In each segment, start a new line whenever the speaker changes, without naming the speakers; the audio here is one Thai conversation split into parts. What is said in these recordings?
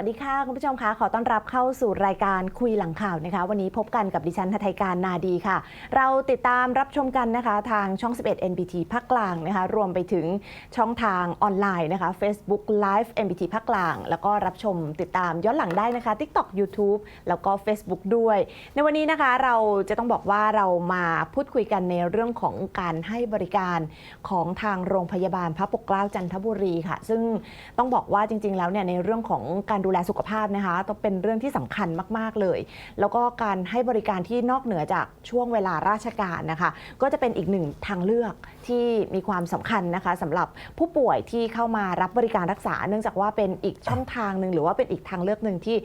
วัสดีค่ะ คุณผู้ชมคะขอต้อนรับเข้าสู่รายการคุยหลังข่าวนะคะ วันนี้พบกันกับดิฉันทไทยการนาดีค่ะ เราติดตามรับชมกันนะคะ ทางช่อง 11 NBT ภาคกลางนะคะ รวมไปถึงช่องทางออนไลน์นะคะ Facebook Live NBT ภาคกลาง แล้วก็รับชมติดตามย้อนหลังได้นะคะ TikTok YouTube แล้วก็ Facebook ด้วย ในวันนี้นะคะเราจะต้องบอกว่าเรามาพูดคุยกันในเรื่องของการให้บริการของทางโรงพยาบาลพระปกเกล้าจันทบุรีค่ะ ซึ่งต้องบอกว่าจริง ๆ แล้วเนี่ยในเรื่องของการดูแลสุขภาพนะคะต้องเป็นเรื่องที่สำคัญมาก ๆ เลย แล้วก็การให้บริการที่นอกเหนือจากช่วงเวลาราชการนะคะ ก็จะเป็นอีกหนึ่งทางเลือกที่มีความสำคัญนะคะสำหรับผู้ป่วยที่เข้ามารับบริการรักษา เนื่องจากว่าเป็นอีกช่องทางหนึ่งหรือว่าเป็นอีกทางเลือกหนึ่งที่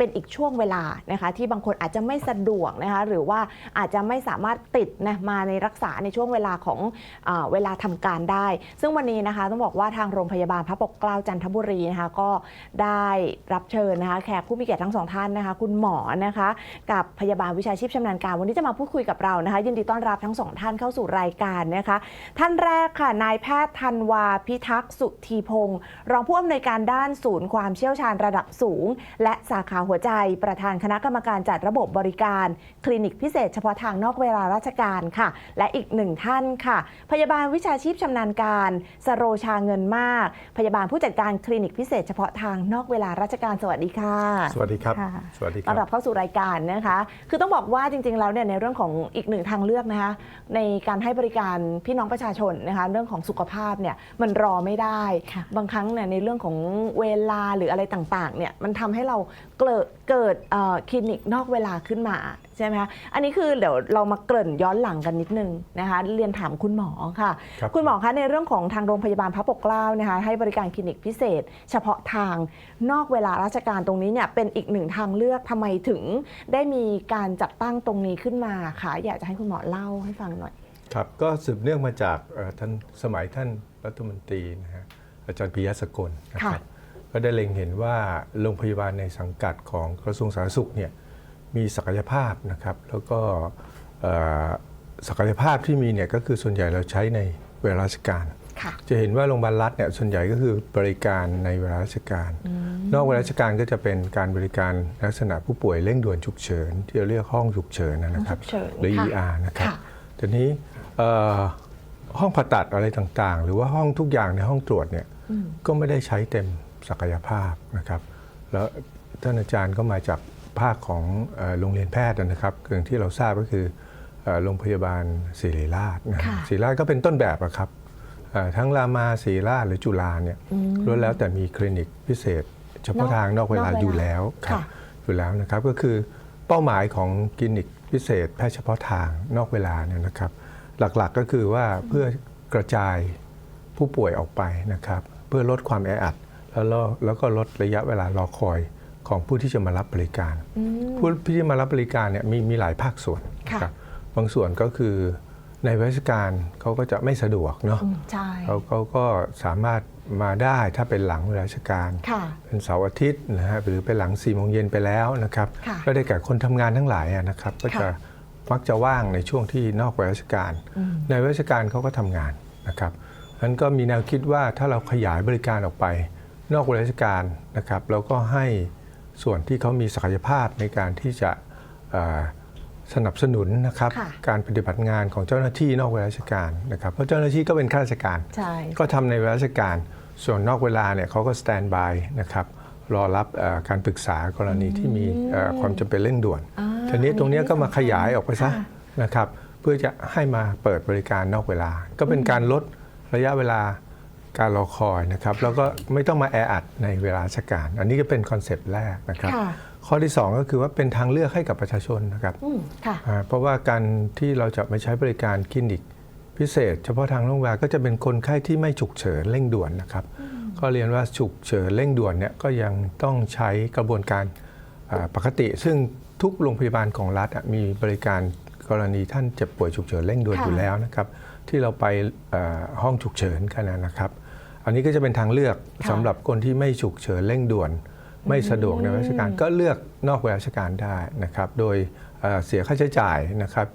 เป็นอีกช่วงเวลานะคะ ที่บางคนอาจจะไม่สะดวกนะคะ หรือว่าอาจจะไม่สามารถติดนะมาในรักษาในช่วงเวลาของเอเวลาทำการได้ ซึ่งวันนี้นะคะต้องบอกว่าทางโรงพยาบาลพระปกเกล้าจันทบุรีนะคะก็ได้รับเชิญนะคะแขกผู้มีเกียรติทั้งสองท่านนะคะ คุณหมอนะคะ กับพยาบาลวิชาชีพชำนาญการ วันนี้จะมาพูดคุยกับเรานะคะ ยินดีต้อนรับทั้งสองท่านเข้าสู่รายการนะคะ ท่านแรกค่ะนายแพทย์ธันวาพิทักษ์สุธีพงศ์รองผู้อำนวยการด้านศูนย์ความเชี่ยวชาญระดับสูง และสาขาหัวใจประธานคณะกรรมการจัดระบบบริการ คลินิกพิเศษเฉพาะทางนอกเวลาราชการค่ะ และอีกหนึ่งท่านค่ะ พยาบาลวิชาชีพชำนาญการ สโรชาเงินมาก พยาบาลผู้จัดการคลินิกพิเศษเฉพาะทางนอกเวลาราชการสวัสดีค่ะ
สวัสดีครับ
ค่ะ
สวัสดีค
ต้อนรั
รั
บบเข้าสู่รายการนะคะ คือต้องบอกว่าจริง ๆ แล้วเนี่ยในเรื่องของอีกหนึ่งทางเลือกนะคะ ในการให้บริการพี่น้องประชาชนนะคะเรื่องของสุขภาพเนี่ยมันรอไม่ได้
ค่ะ
บางครั้งเนี่ยในเรื่องของเวลาหรืออะไรต่างๆเนี่ยมันทำให้เรา เกิดเกิดเอ่อคลินิกนอกเวลาขึ้นมาใช่ไหมคะอันนี้คือเดี๋ยวเรามาเกริ่นย้อนหลังกันนิดนึงนะคะเรียนถามคุณหมอค่ะ
ครับ
คุณหมอคะในเรื่องของทางโรงพยาบาลพระปกเกล้านะคะให้บริการคลินิกพิเศษ เฉพาะทางนอกเวลาราชการตรงนี้เนี่ยเป็นอีกหนึ่งทางเลือกทำไมถึง ได้มีการจัดตั้งตรงนี้ขึ้นมาค่ะอยากจะให้คุณหมอเล่าให้ฟังหน่อย
ครับก็สืบเนื่องมาจากเอ่อท่านสมัยท่านรัฐมนตรีนะฮะอาจารย์ปิยะสกลนะครั
ค่ะ
บ ก็ได้เล็งเห็นว่าโรงพยาบาลในสังกัดของกระทรวงสาธารณสุขเนี่ยมีศักยภาพนะครับ แล้วก็เอ่อศักยภาพที่มีเนี่ยก็คือส่วนใหญ่เราใช้ในเวลาราชการ
ค่ะ
จะเห็นว่าโรงพยาบาลรัฐเนี่ยส่วนใหญ่ก็คือบริการในเวลาราชการ นอกเวลาราชการก็จะเป็นการบริการลักษณะผู้ป่วยเร่งด่วนฉุกเฉินที่เราเรียกห้องฉุกเฉินนะครับ
ห้องฉุกเฉิน
หรือ
ค่ะ
ER นะครับ
ค่ะ
ทีนี้เอ่อห้องผ่าตัดอะไรต่างๆ หรือว่าห้องทุกอย่างในห้องตรวจเนี่ย
อืม
ก็ไม่ได้ใช้เต็ม ศักยภาพนะครับแล้วท่านอาจารย์ก็มาจากภาคของเอ่อโรงเรียนแพทย์นะครับอย่างที่เราทราบก็คือเอ่อโรงพยาบาลศิริราชนะ
ค่ะ
ศิริราชก็เป็นต้นแบบอะครับเอ่อทั้งรามาศิริราชหรือจุฬาเนี่ย
อืม
ล้วนแล้วแต่มีคลินิกพิเศษ เฉพาะทางนอกเวลาน
อกเวลา
อยู่แล้วครับ
ค่ะ
อยู่แล้วนะครับก็คือเป้าหมายของคลินิกพิเศษ แพทย์เฉพาะทางนอกเวลาเนี่ยนะครับ หลักๆก็คือว่าเพื่อกระจายผู้ป่วยออกไปนะครับ เพื่อลดความแออัด แล้วแล้วแล้วก็ลดระยะเวลารอคอยของผู้ที่จะมารับบริการ
อืม
ผู้ที่จะมารับบริการเนี่ยมีมีหลายภาคส่วน
ค่ะ
นะครับบางส่วนก็คือในราชการเขาก็จะไม่สะดวกเนาะ
อืมใช่
เขาเขาก็สามารถมาได้ถ้าเป็นหลังเวลาราชการ
ค่ะ
เป็นเสาร์อาทิตย์นะฮะหรือเป็นหลัง4ี่โมงเย็นไปแล้วนะครับ
ค่ะ
ก็ได้แก่คนทำงานทั้งหลายอะนะครับ ก็จะ
ค่ะ
มักจะว่างในช่วงที่นอกเวลาราชการ
อืม
ในเวลาราชการเขาก็ทำงานนะครับนั้นก็มีแนวคิดว่าถ้าเราขยายบริการออกไป นอกเวลาราชการนะครับแล้วก็ให้ส่วนที่เขามีศักยภาพในการที่จะเอ่อสนับสนุนนะครับ
ค่ะ
การปฏิบัติงานของเจ้าหน้าที่นอกเวลาราชการนะครับเพราะเจ้าหน้าที่ก็เป็นข้าราชการ
ใช่
ก็ทำในเวลาราชการ ส่วนนอกเวลาเนี่ยเขาก็สแตนบายนะครับรอรับเอ่อการปรึกษากรณีที่มีเอ่อความจำเป็นเร่งด่วน
อ่า
ทีนี้ตรงเนี้ยก็มาขยายออกไปซะ
ค่ะ
นะครับเพื่อจะให้มาเปิดบริการนอกเวลา ก็เป็นการลดระยะเวลา การรอคอยนะครับแล้วก็ไม่ต้องมาแออัดในเวลาราชการ อันนี้ก็เป็นคอนเซปต์แรกนะครับ
ค่ะ
ข้อที่ 2 ก็คือว่าเป็นทางเลือกให้กับประชาชนนะครับ
อืมค่ะ
อ่าเพราะว่าการที่เราจะมาใช้บริการคลินิกพิเศษ เฉพาะทางโรงพยาบาลก็จะเป็นคนไข้ที่ไม่ฉุกเฉินเร่งด่วนนะครับ ก็เรียนว่าฉุกเฉินเร่งด่วนเนี่ยก็ยังต้องใช้กระบวนการอ่าปกติ ซึ่งทุกโรงพยาบาลของรัฐอะมีบริการกรณีท่านเจ็บป่วยฉุกเฉินเร่งด่วน
ค่ะ
อยู่แล้วนะครับที่เราไปเอ่อห้องฉุกเฉินกันนะครับอั นนี้ก็จะเป็นทางเลือก
ค่ะ
สำหรับคนที่ไม่ฉุกเฉินเร่งด่วน ไม่สะดวกในราชการก็เลือกนอกเวลาราชการได้นะครับ โดยเอ่อเสียค่าใช้จ่ายนะครับ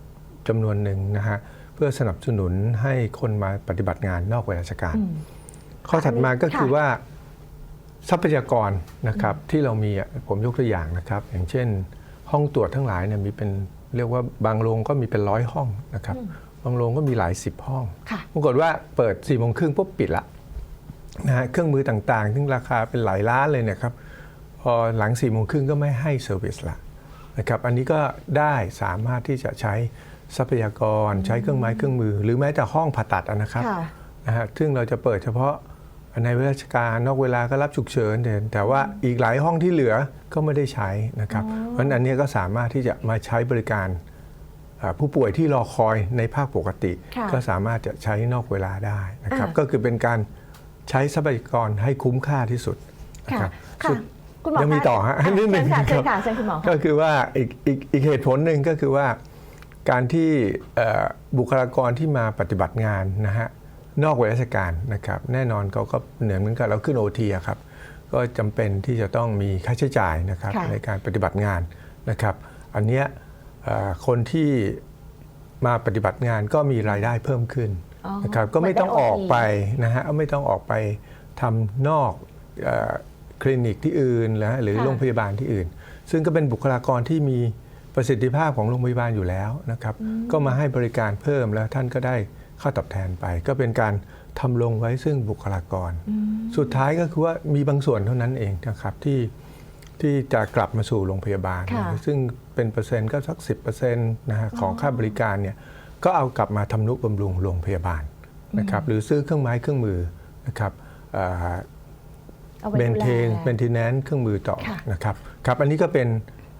จำนวนหนึ่งนะฮะเพื่อสนับสนุนให้คนมาปฏิบัติงานนอกเวลาราชการ
อืม
ข้อถัดมาก็คือ
ค่ะ
ว่าทรัพยากรนะครับที่เรามีอะผมยกตัวอย่างนะครับ อย่างเช่น ห้องตรวจทั้งหลายเนี่ยมีเป็นเรียกว่าบางโรงก็มีเป็นร้อยห้องนะครับบางโรงก็มีหลายสิบห้อง
ค่ะ
ปรากฏว่าเปิด4ี่โมงครึ่งปุ๊บปิดละ นะฮะเครื่องมือต่างๆ ซึ่งราคาเป็นหลายล้านเลยเนะครับ พอหลัง4ี่โมงครึ่งก็ไม่ให้เซอร์วิสละนะครับ อันนี้ก็ได้สามารถที่จะใช้ทรัพยากรใช้เครื่องไม้เครื่องมือ หรือแม้แต่ห้องผ่าตัดอะนะครับ
ค่ะ
นะฮะซึ่งเราจะเปิดเฉพาะในเวลาราชการนอกเวลาก็รับฉุกเฉินแต่แต่ว่าอีกหลายห้องที่เหลือก็ไม่ได้ใช้นะครับ เพราะฉะนั้นอันเนี้ยก็สามารถที่จะมาใช้บริการอ่าผู้ป่วยที่รอคอยในภาคปกติ
ค่ะ
ก็สามารถจะใช้นอกเวลาได้นะครับ
อ่า
ก็คือเป็นการ ใช้ทรัพยากรให้คุ้มค่าที่สุดนะ
ค่ะ
ครับ
ค่ะ
สุด
คุณหมอ
ยังมี
คะ
ต่อฮะนิดหนึ่ง
เชิญค่ะ
ค
เชิ
รั
ญ
บ
ค่ะเชิญคุณหมอ
ก็
ค่ะ
คือว่าอีกอีกอีกเหตุผลหนึ่งก็คือว่าการที่เอ่อบุคลากรที่มาปฏิบัติงานนะฮะนอกเวลาราชการนะครับ แน่นอนเขาก็เหมือนกับเราขึ้นโอทีครับ ก็จำเป็นที่จะต้องมีค่าใช้จ่ายนะครับ
ค่ะ
ในการปฏิบัติงานนะครับ อันเนี้ยเอ่อคนที่มาปฏิบัติงานก็มีรายได้เพิ่มขึ้น
อ๋อ
นะครับก็ไม่ต้องออกไป
เหมือนได้
นะฮะไม่ต้องออกไปทำนอกเออคลินิกที่อื่นนะฮะหรือ
ค่ะ
โรงพยาบาลที่อื่น ซึ่งก็เป็นบุคลากรที่มีประสิทธิภาพของโรงพยาบาลอยู่แล้วนะครับก็มาให้บริการเพิ่มแล้วท่านก็ได้ค่าตอบแทนไป ก็เป็นการทำลงไว้ซึ่งบุคลากร สุดท้ายก็คือว่ามีบางส่วนเท่านั้นเองนะครับที่ที่จะกลับมาสู่โรงพยาบาล
ค่ะ
ซึ่งเป็นเปอร์เซ็นต์ก็สัก 10%นะฮะของค่าบริการเนี่ย ก็เอากลับมาทำนุบำรุงโรงพยาบาลนะครับหรือซื้อเครื่องไม้เครื่องมือนะครับเอ่อ
เอาไว้
เบน
ดูแล
เทนเบนเทนแนนเครื่องมือต่อ
ค่ะ
นะครับครับอันนี้ก็เป็น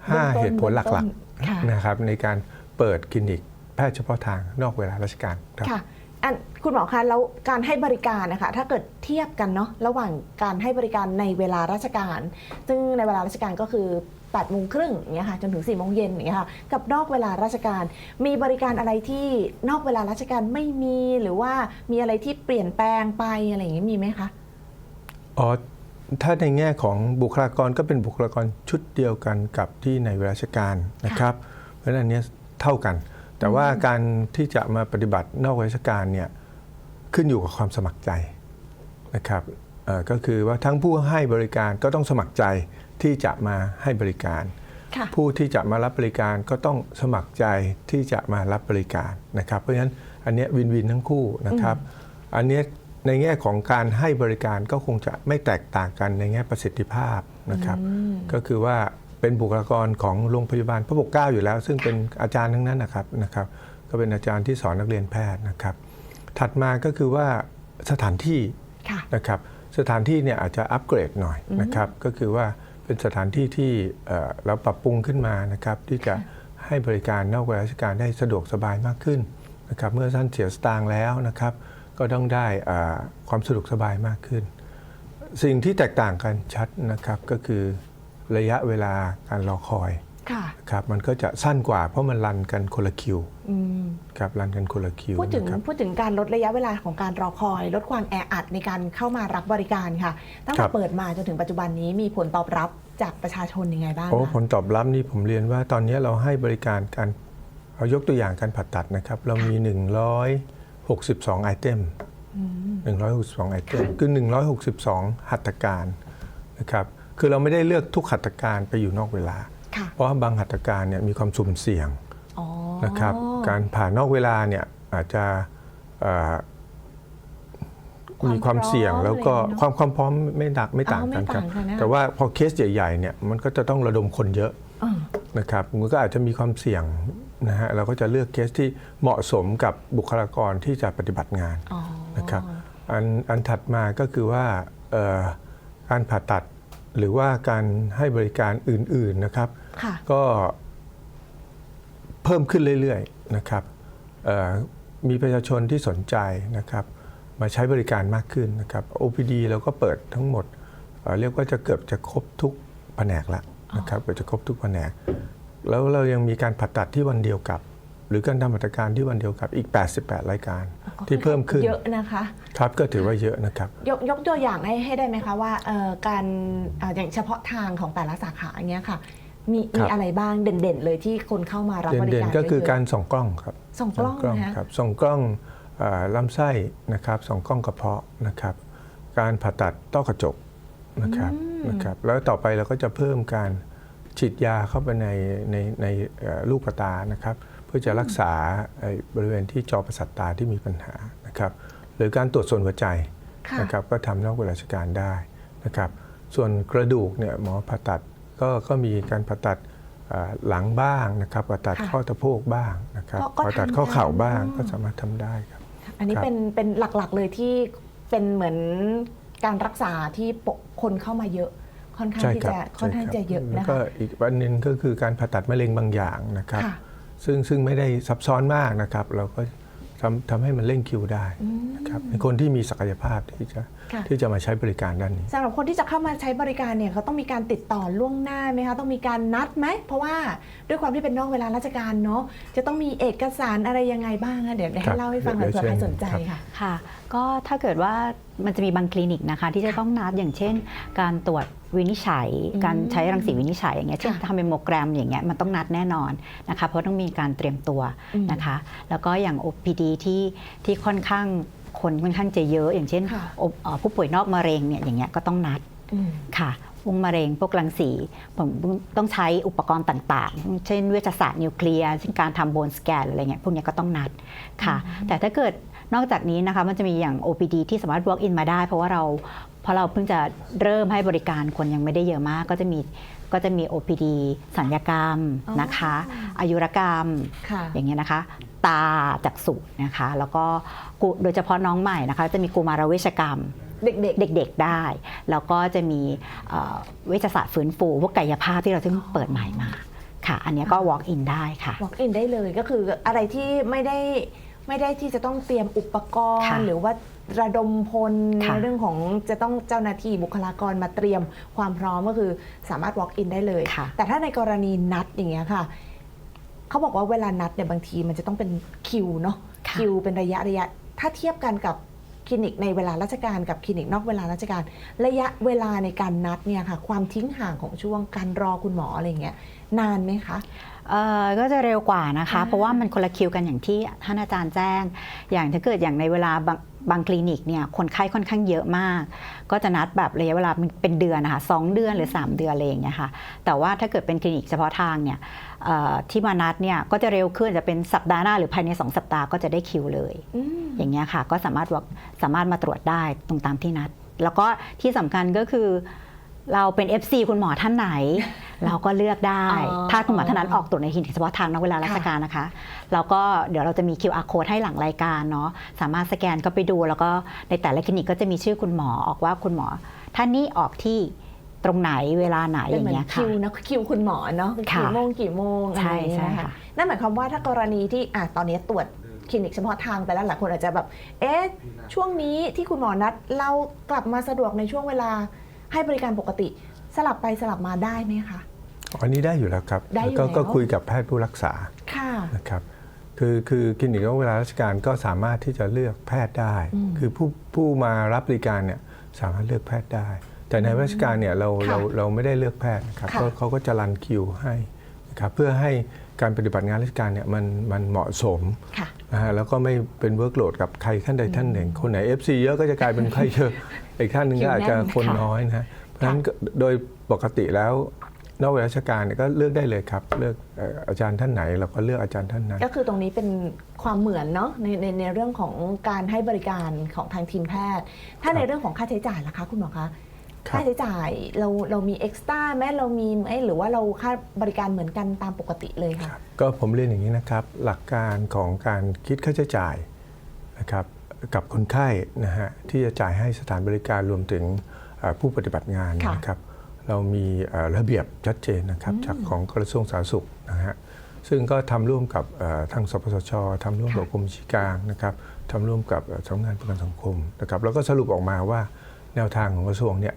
เบื้องต้น
5เหตุผลหลัก
เบื้องต้นค่ะ
ๆนะครับในการเปิดคลินิกแพทย์เฉพาะทางนอกเวลาราชการครับ
ค่ะอันคุณหมอคะแล้วการให้บริการนะคะถ้าเกิดเทียบกันเนาะระหว่างการให้บริการในเวลาราชการ ซึ่งในเวลาราชการก็คือ 8โมงครึ่งอย่างเงี้ยค่ะจนถึง4โมงเย็นอย่างเงี้ยค่ะกับนอกเวลาราชการ มีบริการอะไรที่นอกเวลาราชการไม่มีหรือว่ามีอะไรที่เปลี่ยนแปลงไปอะไรอย่างเงี้ยมีไหมคะ
อ๋อถ้าในแง่ของบุคลากรก็เป็นบุคลากรชุดเดียวกันกับที่ในเวลาราชการนะครับ เพราะฉะนั้นอันเนี้ยเท่ากัน แต่ว่าการที่จะมาปฏิบัตินอกราชการเนี่ยขึ้นอยู่กับความสมัครใจนะครับก็คือว่าทั้งผู้ให้บริการก็ต้องสมัครใจ ที่จะมาให้บริการ
ค่ะ
ผู้ที่จะมารับบริการก็ต้องสมัครใจที่จะมารับบริการนะครับ เพราะฉะนั้นอันเนี้ยวินวินทั้งคู่นะครับ อันเนี้ยในแง่ของการให้บริการก็คงจะไม่แตกต่างกันในแง่ประสิทธิภาพนะครับ ก็คือว่าเป็นบุคลากรของโรงพยาบาลพระปกเกล้าอยู่แล้ว ซึ่งเป็นอาจารย์ทั้งนั้นนะครับนะครับ ก็เป็นอาจารย์ที่สอนนักเรียนแพทย์นะครับ ถัดมาก็คือว่าสถานที่
ค่ะ
นะครับ สถานที่เนี่ยอาจจะอัปเกรดหน่อยนะครับ ก็คือว่า เป็นสถานที่ที่เอ่อเราปรับปรุงขึ้นมานะครับที่จะให้บริการนอกเวลาราชการได้สะดวกสบายมากขึ้นนะครับเมื่อท่านเสียสตางค์แล้วนะครับ ก็ต้องได้อ่าความสะดวกสบายมากขึ้น สิ่งที่แตกต่างกันชัดนะครับก็คือระยะเวลาการรอคอย
ค่ะ
ครับมันก็จะสั้นกว่าเพราะมันรันกันคนละคิว
อืม
ครับรันกันคนละคิว
พูดถึง
นะครับ
พูดถึงการลดระยะเวลาของการรอคอย ลดความแออัดในการเข้ามารับบริการค่ะ ตั้ง
ค
แต่
รับ
เปิดมาจนถึงปัจจุบันนี้มีผลตอบรับจากประชาชนยังไงบ้าง
โอ้
คะ
ผลตอบรับนี่ผมเรียนว่าตอนนี้เราให้บริการการเอายกตัวอย่างการผ่าตัดนะครับ เรามี 162ไอเทม162ไอเทมคือ 162 หัตถการนะครับคือเราไม่ได้เลือกทุกหัตถการไปอยู่นอกเวลา
ค่ะ
เพราะว่าบางหัตถการเนี่ยมีความสุ่มเสี่ยง
อ๋อ
นะครับการผ่านอกเวลาเนี่ยอาจจะเอ่อมีความเสี่ยงแล้วก็ความความพร้อมไม่ดักไม่ต่างกันครับ แต่ว่าพอเคสใหญ่ๆเนี่ยมันก็จะต้องระดมคนเยอะ
อ่า
นะครับมันก็อาจจะมีความเสี่ยงนะฮะเราก็จะเลือกเคสที่เหมาะสมกับบุคลากรที่จะปฏิบัติงาน
อ๋อ
นะครับอันอันถัดมาก็คือว่าเอ่อการผ่าตัดหรือว่าการให้บริการอื่นๆนะครับ
ค่ะ
ก็เพิ่มขึ้นเรื่อยๆนะครับเอ่อมีประชาชนที่สนใจนะครับ มาใช้บริการมากขึ้นนะครับ OPD เราก็เปิดทั้งหมดเอ่อเรียกว่าจะเกือบจะครบทุกแผนกละนะครับเกือบจะครบทุกแผนก แล้วเรายังมีการผ่าตัดที่วันเดียวกับ หรือการทำหัตถการที่วันเดียวกับอีก 88 รายการที่เพิ่มขึ้น
เยอะนะคะ
ครับก็ถือว่าเยอะนะครับ
ยกยกตัวอย่างให้ให้ได้ไหมคะว่าเอ่อการเอ่ออย่างเฉพาะทางของแต่ละสาขาอย่างเงี้ยค่ะ มี
ครั
มี
บ
อะไรบ้างเด่นๆ เลยที่คนเข้ามารับบริ
เด่น
การ
ๆก็คือ
เยะๆ
การส่องกล้องครับ
ส่องกล้องนะคะ
ครับส่องกล้องเอ่อลำไส้นะครับส่องกล้องกระเพาะนะครับ การผ่าตัดต้อกระจกนะครับ
อืม
นะครับ แล้วต่อไปเราก็จะเพิ่มการฉีดยาเข้าไปในในในเอ่อลูกตานะครับ เพื่อจะรักษาไอ้บริเวณที่จอประสาทตาที่มีปัญหานะครับ หรือการตรวจส่วนหัวใจ
ค่ะ
นะครับก็ทำนอกเวลาราชการได้นะครับ ส่วนกระดูกเนี่ยหมอผ่าตัด ก็ก็มีการผ่าตัดเอ่อหลังบ้างนะครับผ่าตัด
ค่ะ
ข้อตะโพกบ้างนะครับ
ก็ก็
ผ่าตัด
ทำ
ข้อเข่า
ได้
บ้าง
อืม
ก็สามารถทำได้ครับ
อันนี้
ครับ
เป็นเป็นหลักๆเลยที่เป็นเหมือนการรักษาที่ปกคนเข้ามาเยอะ ค่อนข้าง
ใช่
ที่
ครับ
จะค่อนข้าง
ใช่รับ
จะเยอะ
แล้ว
นะ
ก็
คะ
อีกอันหนึงก็คือการผ่าตัดมะเร็งบางอย่างนะครับ
ค่ะ
ซึ่งซึ่งไม่ได้ซับซ้อนมากนะครับ เราก็ ทำทำให้มันเร่งคิวได้
อืม
นะครับในคนที่มีศักยภาพที่จะ
ค่ะ
ที่จะมาใช้บริการด้านนี้
สำหรับคนที่จะเข้ามาใช้บริการเนี่ยเขาต้องมีการติดต่อล่วงหน้าไหมคะต้องมีการนัดไหม เพราะว่าด้วยความที่เป็นนอกเวลาราชการเนาะจะต้องมีเอกสารอะไรยังไงบ้างคะเดี๋ยวเดี๋ยว
ครั
ให้
บ
เล่าให้ฟังหน่อย
เดี๋
เผื่
ยว
อใคร
เชิญ
สนใจ
ครับ
ค่ะ
ค่ะ ก็ถ้าเกิดว่ามันจะมีบางคลินิกนะคะ ที่จะต้องนัดอย่างเช่น การตรวจวินิจฉัย
อืม
การใช้รังสีวินิจฉัยอย่างเงี้ยเช่น
ค่ะ
ทำเป็นโมแกรมอย่างเงี้ยมันต้องนัดแน่นอนนะคะเพราะต้องมีการเตรียมตัว
อืม
นะคะ แล้วก็อย่าง OPD ที่ที่ค่อนข้างคนค่อนข้างจะเยอะ อย่างเช่น
ค่ะ
โอเอ่อผู้ป่วยนอกมะเร็งเนี่ยอย่างเงี้ยก็ต้องนัด
อืม
ค่ะพวกมะเร็งพวกรังสีผมต้องใช้อุปกรณ์ต่างๆ เช่นเวชศาสตร์นิวเคลียร์เช่นการทำโบนสแกนอะไรเงี้ยพวกเนี้ยก็ต้องนัดค่ะ แต่ถ้าเกิด นอกจากนี้นะคะมันจะมีอย่าง OPD ที่สามารถ walk in มาได้ เพราะว่าเราเพราะเราเพิ่งจะเริ่มให้บริการคนยังไม่ได้เยอะมาก ก็จะมีก็จะมี OPD สัญญกรรม
อ๋อ
นะคะ อายุรกรรม
ค่ะ
อย่างเงี้ยนะคะ ตาจักษุนะคะ แล้วก็กุโดยเฉพาะน้องใหม่นะคะ จะมีกุมารเวชกรรม
เด็ก
เด็กๆได้ แล้วก็จะมีเอ่อเวชศาสตร์ฟื้นฟูพวกกายภาพที่เราเพิ่งเปิดใหม่มาค่ะ อันเนี้ยก็ walk in ได้ค่ะ
ๆ walk in ได้เลยก็คืออะไรที่ไม่ได้ ไม่ได้ที่จะต้องเตรียมอุปกรณ์
ค่ะ
หรือว่าระดมพลใน
ค่ะ
เรื่องของจะต้องเจ้าหน้าที่บุคลากรมาเตรียมความพร้อมก็คือสามารถ walk in ได้เลย
ค่ะ
แต่ถ้าในกรณีนัดอย่างเงี้ยค่ะ เขาบอกว่าเวลานัดเนี่ยบางทีมันจะต้องเป็นคิวเนาะ
ค่ะ
คิวเป็นระยะระยะ ถ้าเทียบกันกับคลินิกในเวลาราชการกับคลินิกนอกเวลาราชการ ระยะเวลาในการนัดเนี่ยค่ะ ความทิ้งห่างของช่วงการรอคุณหมออะไรเงี้ยนานไหมคะ
เอ่อ ก็จะเร็วกว่านะคะ
อ่า
เพราะว่ามันคนละคิวกันอย่างที่ท่านอาจารย์แจ้ง อย่างถ้าเกิดอย่างในเวลาบางบางคลินิกเนี่ยคนไข้ค่อนข้างเยอะมาก ก็จะนัดแบบระยะเวลาเป็นเดือนนะคะสองเดือนหรือ 3 เดือนอะไรอย่างเงี้ยค่ะแต่ว่าถ้าเกิดเป็นคลินิกเฉพาะทางเนี่ยเอ่อที่มานัดเนี่ยก็จะเร็วขึ้นจะเป็นสัปดาห์หน้าหรือภายใน 2 สัปดาห์ก็จะได้คิวเลย
อืม
อย่างเงี้ยค่ะก็สามารถ work สามารถมาตรวจได้ตรงตามที่นัด แล้วก็ที่สำคัญก็คือ เราเป็น FC คุณหมอท่านไหน เราก็เลือกได้
อ๋อ
ถ้าคุณหมอท่านนั้นออกตรวจในคลินิกเฉพาะทางนอกเวลาราชการนะคะแล้วก็เดี๋ยวเราจะมี QR code ให้หลังรายการเนาะสามารถสแกนก็ไปดู แล้วก็ในแต่ละคลินิกก็จะมีชื่อคุณหมอออกว่าคุณหมอ ท่านนี้ออกที่ตรงไหนเวลาไหน
เป็น
อย่า
เหมื
ง
อน
เงี้ย
คิ
ค่ะ
วนะคิวคุณหมอเนาะ
ค่ะ
กี่โมงกี่โมงอะไร
ใช่
อย่างเงี้ย
ใช่
นะคะ
ค่ะ
นั่นหมายความว่าถ้ากรณีที่อะตอนนี้ตรวจคลินิกเฉพาะทางไปแล้วหลายคนอาจจะแบบ เอ๊ะช่วงนี้ที่คุณหมอนัดเรากลับมาสะดวกในช่วงเวลา ให้บริการปกติ สลับไปสลับมาได้ไหมคะ
อันนี้ได้อยู่แล้วครับ
ได้อยู่
ก็
แล้ว
ก็คุยกับแพทย์ผู้รักษา
ค่ะ
นะครับ คือคือคลินิกนอกเวลาราชการก็สามารถที่จะเลือกแพทย์ได้
อืม
คือผู้ผู้มารับบริการเนี่ยสามารถเลือกแพทย์ได้ แต่ในราชการเนี่ยเรา
ค่ะ
เราเราไม่ได้เลือกแพทย์นะครับ
ค่ะ
เขาเขาก็จะรันคิวให้นะครับเพื่อให้การปฏิบัติงานราชการเนี่ยมันมันเหมาะสม
ค่ะ
นะฮะแล้วก็ไม่เป็นเวิร์กโหลดกับใครท่านใดท่านหนึ่ง คนไหน FC เยอะก็จะกลายเป็นใครเยอะ อีกท่านหนึ่งก็อาจจะ
คิวแน่น
คน
ค่ะ
น้อยนะฮะเพราะฉะนั้นก็โดยปกติแล้วนอกเวลาราชการเนี่ยก็เลือกได้เลยครับ เลือกเอ่ออาจารย์ท่านไหนเราก็เลือกอาจารย์ท่านนั้น
ก็คือตรงนี้เป็นความเหมือนเนาะในในในเรื่องของการให้บริการของทางทีมแพทย์ ถ้า
ครับ
ในเรื่องของค่าใช้จ่ายล่ะคะคุณหมอคะ
ครับ
ค่าใช้จ่ายเราเรามีเอ็กซ์ต้าไหมเรามีไหมหรือว่าเราค่าบริการเหมือนกันตามปกติเลยค่ะ
ก็ผมเรียนอย่างนี้นะครับ หลักการของการคิดค่าใช้จ่ายนะครับ กับคนไข้นะฮะที่จะจ่ายให้สถานบริการรวมถึงเอ่อผู้ปฏิบัติงาน
ค่ะ
นะครับเรามีเอ่อระเบียบชัดเจนนะครับจากของกระทรวงสาธารณสุขนะฮะซึ่งก็ทำร่วมกับเอ่อทางสปสชทำร่วมกับ
ค่ะ
กรมบัญชีกลางนะครับทำร่วมกับเอ่อสำนักงานประกันสังคมนะครับแล้วก็สรุปออกมาว่าแนวทางของกระทรวงเนี่ย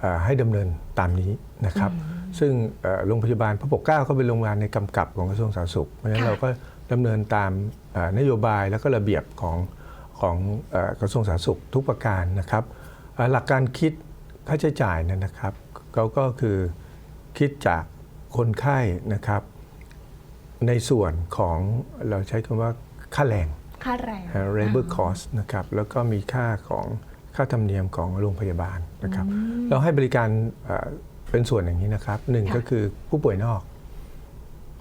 เอ่อให้ดำเนินตามนี้นะครับ ซึ่งเอ่อโรงพยาบาลพระปกเกล้าก็เป็นโรงพยาบาลในกำกับของกระทรวงสาธารณสุข เพราะฉะนั้น
ค่ะ
เราก็ดำเนินตามเอ่อนโยบายแล้วก็ระเบียบของ ของเอ่อกระทรวงสาธารณสุขทุกประการนะครับเอ่อหลักการคิดค่าใช้จ่ายเนยนะครับเขาก็คือคิดจากคนไข้นะครับ ในส่วนของเราใช้คำว่าค่าแรง
ค่าแรง
labor cost นะครับ แล้วก็มีค่าของค่าค่าธรรมเนียมของโรงพยาบาลนะครับ เราให้บริการเอ่อเป็นส่วนอย่างนี้นะครับหนึ่ง
ค่ะ
ก็คือผู้ป่วยนอก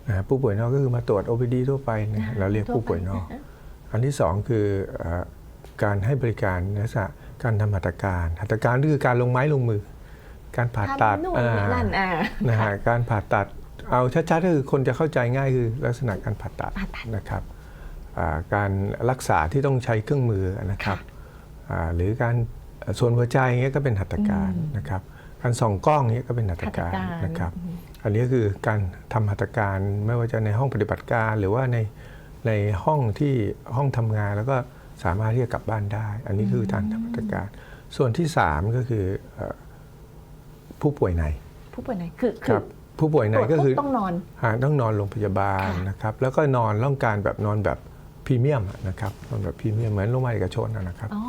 นะฮะผู้ป่วยนอกก็คือมาตรวจ OPD ทั่วไปนะฮะเราเรียกผู้ป่วยนอก อันที่สองคือเอ่อการให้บริการในลักษณะการทำหัตถการหัตถการก็คือการลงไม้ลงมือ การผ่าตัด
ทำนู่น
อ่า
นั่นอ่า
นะฮะการผ่าตัดเอาชัดๆก็คือคนจะเข้าใจง่ายคือลักษณะการผ่าตัด
ผ่าตัด
นะครับอ่าการรักษาที่ต้องใช้เครื่องมือนะครับอ่าหรือการส่วนหัวใจเงี้ยก็เป็นหัตถการนะครับการส่องกล้องเงี้ยก็เป็นหัตถการ
หัตถการ
นะครับ อันนี้ก็คือการทำหัตถการไม่ว่าจะในห้องปฏิบัติการหรือว่าใน ในห้องที่ห้องทำงานแล้วก็สามารถที่จะกลับบ้านได้ อันนี้คือการทำหัตถการ ส่วนที่สามก็คือเอ่อผู้ป่วยใน
ผู้ป่วยไหนคือ
ค
คื
รั
อบ
ผู้ป่วยใน
ตรวจ
ก็
ปุ๊
คื
บ
อ
ต้องนอน
หาต้องนอนโรงพยาบาล
ค่ะ
นะครับ แล้วก็นอนต้องการแบบนอนแบบพรีเมียมอะนะครับนอนแบบพรีเมียมเหมือนโรงพยาบาลเอกชนอะนะครับ
อ๋อ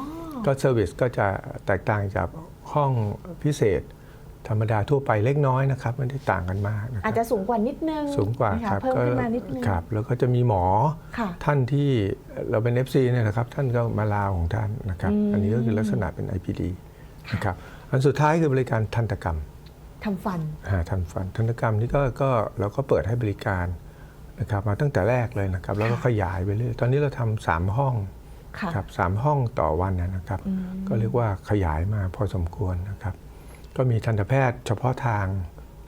ก็เซอร์วิสก็จะแตกต่างจากห้องพิเศษ ธรรมดาทั่วไปเล็กน้อยนะครับไม่ได้ต่างกันมากนะค
อาจ
รับ
จะสูงกว่านิดนึง
สูงกว่า
นะะ
ครับ
เพิ่มขึ้นมานิดนึง
ครับแล้วก็จะมีหมอ
ค่ะ
ท่านที่เราเป็น FC เนี่ยนะครับท่านก็มาลาของท่านนะครับ
อืม
อันนี้ก็คือลักษณะเป็น IPD นะครับอันสุดท้ายคือบริการทันตกรรม
ทำฟัน
หาทันฟันทันตกรรมนี่ก็ก็เราก็เปิดให้บริการนะครับมาตั้งแต่แรกเลยนะครับแล้วก็ขยายไปเรื่อยตอนนี้เราทำสามห้อง
ค่ะ
ครับสามห้องต่อวันนะครับ ก็เรียกว่าขยายมาพอสมควรนะครับ ก็มีทันตแพทย์เฉพาะทาง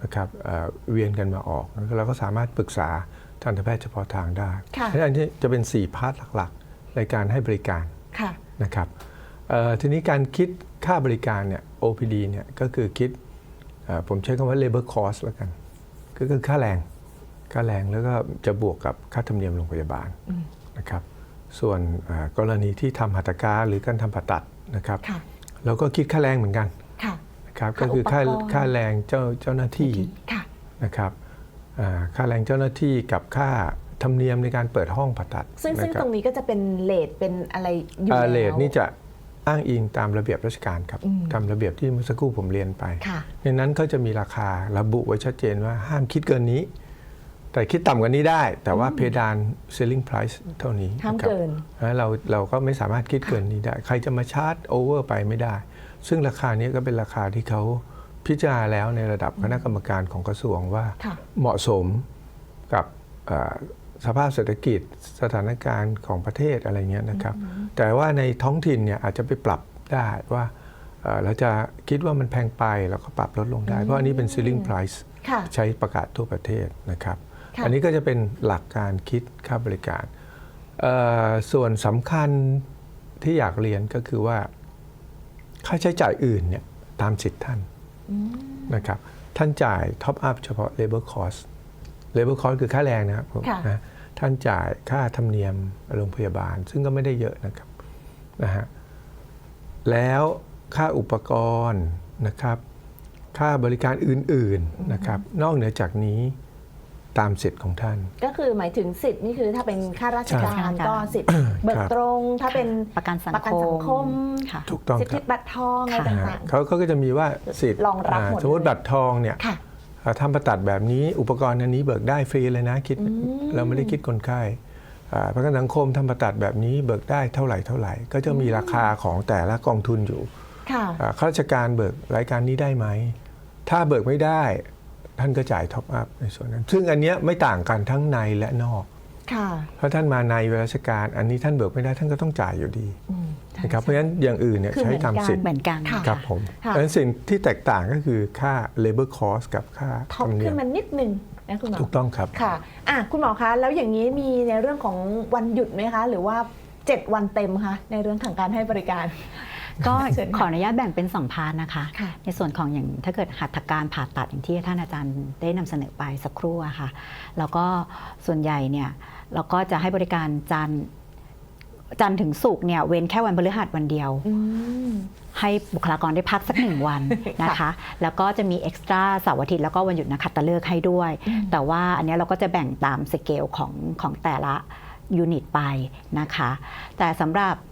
นะครับเอ่อเวียนกันมาออกแล้วเราก็สามารถปรึกษาทันตแพทย์เฉพาะทางได้
ค่ะ
เพราะฉะนั้นอันนี้จะเป็น 4 พาร์ทหลักๆ ในการให้บริการ
ค่ะ
นะครับเอ่อทีนี้การคิดค่าบริการเนี่ย OPD เนี่ยก็คือคิดเอ่อผมใช้คำว่า labor cost แล้วกัน ก็คือค่าแรง ค่าแรงแล้วก็จะบวกกับค่าธรรมเนียมโรงพยาบาลนะครับ ส่วนเอ่อกรณีที่ทำหัตถการหรือการทำผ่าตัดนะครับ
ค่ะ
เราก็คิดค่าแรงเหมือนกัน
ค่ะ
นะครับ
ค่า
ก็คือค่า
อุปกรณ์
ค่าแรงเจ้าเจ้าหน้าที่
ค่ะ
นะครับอ่าค่าแรงเจ้าหน้าที่กับค่าธรรมเนียมในการเปิดห้องผ่าตัด
ซึ่งซึ่ง
นะคบ
ตรงนี้ก็จะเป็นเลทเป็นอะไรอยู่
อ่า
แล้ว
เลทนี่จะอ้างอิงตามระเบียบราชการครับ
อืม
ตามระเบียบที่เมื่อสักครู่ผมเรียนไป
ค่ะ
ในนั้นก็จะมีราคาระบุไว้ชัดเจนว่าห้ามคิดเกินนี้ แต่คิดต่ำกว่านี้ได้ แต่ว่าเพดาน selling price เท่านี้
ห้าม
นะครับ
เกิน
แล้วเราเราก็ไม่สามารถคิดเกินนี้ได้ ใครจะมาชาร์จโอเวอร์ไปไม่ได้ ซึ่งราคานี้ก็เป็นราคาที่เขาพิจารณาแล้วในระดับคณะกรรมการของกระทรวงว่า
ค่ะ
เหมาะสมกับเอ่อสภาพเศรษฐกิจสถานการณ์ของประเทศอะไรเงี้ยนะครับ แต่ว่าในท้องถิ่นเนี่ยอาจจะไปปรับได้ว่าเอ่อเราจะคิดว่ามันแพงไปแล้วก็ปรับลดลงได้ เพราะอันนี้เป็น ceiling price
ค่ะ
ใช้ประกาศทั่วประเทศนะครับ
ค่ะ
อันนี้ก็จะเป็นหลักการคิดค่าบริการเอ่อส่วนสำคัญที่อยากเรียนก็คือว่า ค่าใช้จ่ายอื่นเนี่ยตามสิทธิ์ท่านนะครับท่านจ่ายท็อปอัพเฉพาะ labor cost labor cost คือค่าแรงนะครับผม
ค่ะ
นะท่านจ่ายค่าธรรมเนียมโรงพยาบาล ซึ่งก็ไม่ได้เยอะนะครับนะฮะแล้วค่าอุปกรณ์นะครับ ค่าบริการอื่นๆนะครับ นอกเหนือจากนี้ ตามสิทธิ์ของท่าน
ก็คือหมายถึงสิทธิ์นี่คือถ้าเป็นข้าราชการ
ใช่
ก็สิทธิ์เบิกตรง ถ้าเป็น
ประกันสัง
ประกัน
ค
สัง
ม
คม
ค่ะ
ถูกต้อง
สิท
ครั
ธิ
บ
บัตรทองอะไร
ค่ะ
นะฮะ
ต่าง
เขาเขาก็จะมีว่าสิทธิ์
รองรับาหมด
สมมติ
เลย
บัตรทองเนี่ย
ๆ ค่ะ
อ่าทำประตัดแบบนี้อุปกรณ์อันนี้เบิกได้ฟรีเลยนะคิดเราไม่ได้คิดคนไข้อ่าประกันสังคมทำประตัดแบบนี้เบิกได้เท่าไหร่เท่าไหร่ ก็จะมีราคาของแต่ละกองทุนอยู่
ค่ะ
อ่าข้าราชการเบิกรายการนี้ได้ไหม ถ้าเบิกไม่ได้ ท่านก็จ่ายท็อปอัพในส่วนนั้น ซึ่งอันเนี้ยไม่ต่างกันทั้งในและนอก
ค่ะ
เพราะท่านมาในเวลาราชการ อันนี้ท่านเบิกไม่ได้ท่านก็ต้องจ่ายอยู่ดี
อืมใช่
นะครับ เพราะฉะนั้นอย่างอื่นเนี่ย
คือ
ใช้ตามสิทธิ์
เหมือนกัน
ค่ะ
ครับผม
ค่ะ
เพราะฉะนั้นสิ่งที่แตกต่างก็คือค่า labor cost กับค่า
ท็อป
ธรรมเนี
ขึ้
ย
น
ม
มานิดนึงนะคุณหมอ
ถูกต้องครับ
ค่ะอะ คุณหมอคะ แล้วอย่างนี้มีในเรื่องของวันหยุดไหมคะ หรือว่า 7 วันเต็มคะในเรื่องของการให้บริการ
ก็
เชิญค่ะ
ขออนุญาตแบ่งเป็นสองพาร์ทนะคะ
ค่ะ
ในส่วนของอย่างถ้าเกิดหัตถการผ่าตัดอย่างที่ท่านอาจารย์ได้นำเสนอไปสักครู่อะค่ะ แล้วก็ส่วนใหญ่เนี่ยเราก็จะให้บริการจันทร์จันทร์ถึงศุกร์เนี่ยเว้นแค่วันพฤหัสวันเดียว
อืม
ให้บุคลากรได้พักสักหนึ่งวันนะคะ แล้วก็จะมีเอ็กซ์ตร้าเสาร์อาทิตย์แล้วก็วันหยุดนักขัตฤกษ์ให้ด้วย แต่ว่าอันเนี้ยเราก็จะแบ่งตามสเกลของของแต่ละยูนิตไปนะคะ แต่สำหรับเ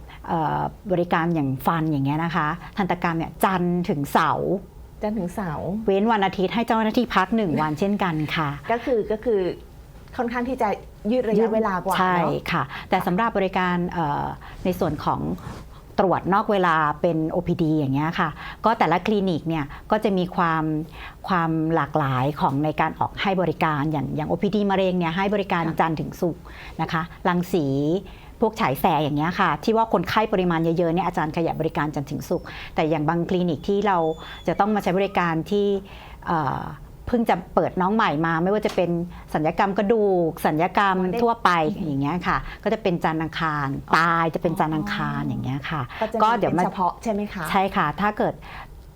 อ่อ บริการอย่างฟันอย่างเงี้ยนะคะ ทันตกรรมเนี่ยจันทร์ถึงเสาร์
จันทร์ถึงเสาร์
เว้นวันอาทิตย์ให้เจ้าหน้าที่พักหนึ่งวันเช่นกันค่ะ
ก็คือก็คือค่อนข้างที่จะยืดระยะเวลากว่า
ใช่
เนอะ
ค่ะ แต่สำหรับบริการเอ่อในส่วนของตรวจนอกเวลาเป็น OPD อย่างเงี้ยค่ะ ก็แต่ละคลินิกเนี่ยก็จะมีความความหลากหลายของในการออกให้บริการอย่างอย่าง OPD มะเร็งเนี่ยให้บริการ
ค่ะ
จันทร์ถึงศุกร์นะคะรังสี พวกฉายแสงอย่างเงี้ยค่ะ ที่ว่าคนไข้ปริมาณเยอะๆเนี่ยอาจารย์ขยับบริการจันทร์ถึงศุกร์แต่อย่างบางคลินิกที่เราจะต้องมาใช้บริการที่เอ่อเพิ่งจะเปิดน้องใหม่มา ไม่ว่าจะเป็นสัญญกรรมกระดูก สัญญกรรมทั่วไปอย่างเงี้ยค่ะ ก็จะเป็นจันทร์อังคารตายจะเป็นจันทร์อังคารอย่างเงี้ยค่ะ
ก็จะ
ก็
มี
เดี๋ยว
เป็น
มา
เฉพาะใช่ไหมคะ
ใช่ค่ะ ถ้าเกิด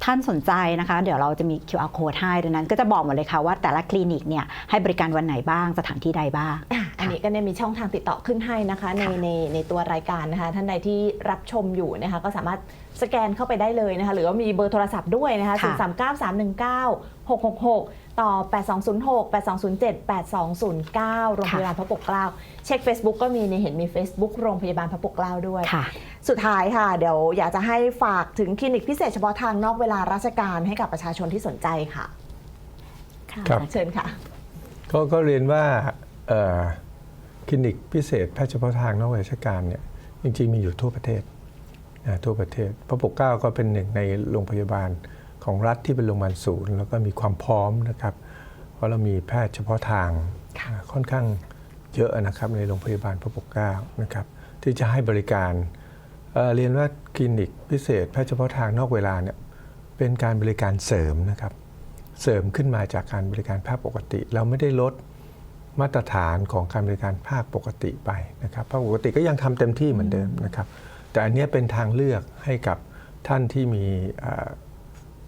ท่านสนใจนะคะ เดี๋ยวเราจะมี QR code ให้ดังนั้นก็จะบอกหมดเลยค่ะว่าแต่ละคลินิกเนี่ยให้บริการวันไหนบ้างสถานที่ใดบ้าง
อะอันนี้ก็เนี่ยมีช่องทางติดต่อขึ้นให้นะคะ ในในในตัวรายการนะคะ ท่านใดที่รับชมอยู่นะคะ ก็สามารถสแกนเข้าไปได้เลยนะคะ หรือว่ามีเบอร์โทรศัพท์ด้วยนะคะ
ค่ะ
0 3 9 3 1 9 6 6 6 ต่อ 8206 8207 8209 โรงพยาบาลพระปกเกล้า เช็ค Facebook ก็มีในเห็นมี Facebook โรงพยาบาลพระปกเกล้าด้วย
ค่ะ
สุดท้ายค่ะ เดี๋ยวอยากจะให้ฝากถึงคลินิกพิเศษเฉพาะทางนอกเวลาราชการให้กับประชาชนที่สนใจค่ะ
ครับ
เชิญค่ะ
ก็ก็เรียนว่าเอ่อคลินิกพิเศษแพทย์เฉพาะทางนอกราชการเนี่ยจริงๆมีอยู่ทั่วประเทศนะทั่วประเทศพระปกเกล้าก็เป็นหนึ่งในโรงพยาบาล ของรัฐที่เป็นโรงพยาบาลศูนย์แล้วก็มีความพร้อมนะครับ เพราะเรามีแพทย์เฉพาะทาง
ค่ะ
อ่าค่อนข้างเยอะนะครับในโรงพยาบาลพระปกเกล้านะครับที่จะให้บริการเอ่อเรียนว่าคลินิกพิเศษ แพทย์เฉพาะทางนอกเวลาเนี่ยเป็นการบริการเสริมนะครับ เสริมขึ้นมาจากการบริการภาคปกติ เราไม่ได้ลดมาตรฐานของการบริการภาคปกติไปนะครับภาคปกติก็ยังทำเต็มที่เหมือนเดิมนะครับ แต่อันเนี้ยเป็นทางเลือกให้กับท่านที่มีเอ่อ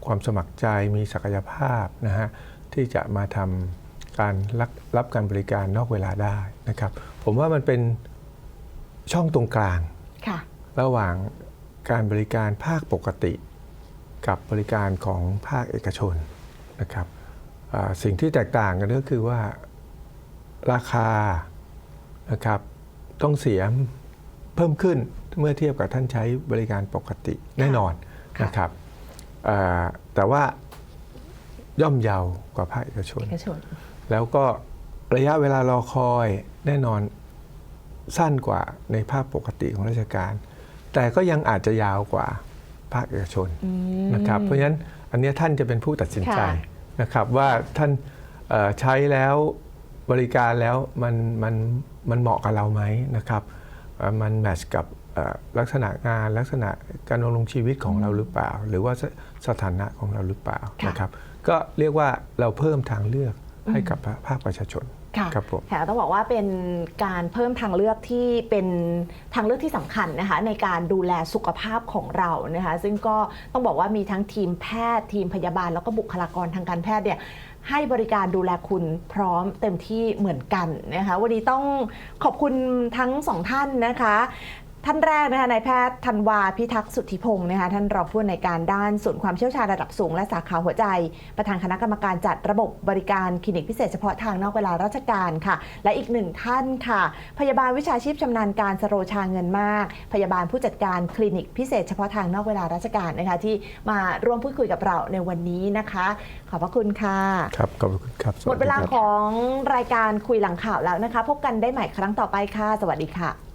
ความสมัครใจมีศักยภาพนะฮะที่จะมาทำการรับรับการบริการนอกเวลาได้นะครับ ผมว่ามันเป็นช่องตรงกลาง
ค่ะ
ระหว่างการบริการภาคปกติ กับบริการของภาคเอกชนนะครับอ่าสิ่งที่แตกต่างกันก็คือว่าราคานะครับต้องเสียเพิ่มขึ้นเมื่อเทียบกับท่านใช้บริการปกติแน่นอน
ค่ะ
นะครับอ่า แต่ว่าย่อมเยาวกว่าภาคเอกชน
เอกชน
แล้วก็ระยะเวลารอคอยแน่นอนสั้นกว่าในภาคปกติของราชการ แต่ก็ยังอาจจะยาวกว่าภาคเอกชนนะครับเพราะฉะนั้นอันเนี้ยท่านจะเป็นผู้ตัดสินใจ
ค่ะ
นะครับว่าท่านเอ่อใช้แล้วบริการแล้วมันมันมันเหมาะกับเราไหมนะครับเอ่อมันแมทช์กับเอ่อลักษณะงานลักษณะการดำรงชีวิตของเราหรือเปล่า หรือว่า สสถานะของเราหรือเปล่า
ค่ะ
นะครับ ก็เรียกว่าเราเพิ่มทางเลือกให้กับภาคประชาชน
ค่ะ
ครับผม
ค่ะต้องบอกว่าเป็นการเพิ่มทางเลือกที่เป็นทางเลือกที่สำคัญนะคะในการดูแลสุขภาพของเรานะคะซึ่งก็ต้องบอกว่ามีทั้งทีมแพทย์ทีมพยาบาลแล้วก็บุคลากรทางการแพทย์เนี่ยให้บริการดูแลคุณพร้อมเต็มที่เหมือนกันนะคะวันนี้ต้องขอบคุณทั้งสองท่านนะคะ ท่านแรกนะคะนายแพทย์ธันวาพิทักษ์สุทธิพงศ์นะคะท่านรองผู้ในวยการด้านศูนย์ความเชี่ยวชาญระดับสูงและสาขาหัวใจ ประธานคณะกรรมการจัดระบบบริการคลินิกพิเศษเฉพาะทางนอกเวลาราชการค่ะ และอีกหนึ่งท่านค่ะ พยาบาลวิชาชีพชำนาญการสโรชาเงินมาก พยาบาลผู้จัดการคลินิกพิเศษเฉพาะทางนอกเวลาราชการนะคะที่มาร่วมพูดคุยกับเราในวันนี้นะคะ ขอบพระคุณค่ะ
ครับขอบคุณครับส
หม
วั
ด
ส
เว
ดี
ลา
ครับ
ของรายการคุยหลังข่าวแล้วนะคะ พบกันได้ใหม่ครั้งต่อไปค่ะ สวัสดีค่ะ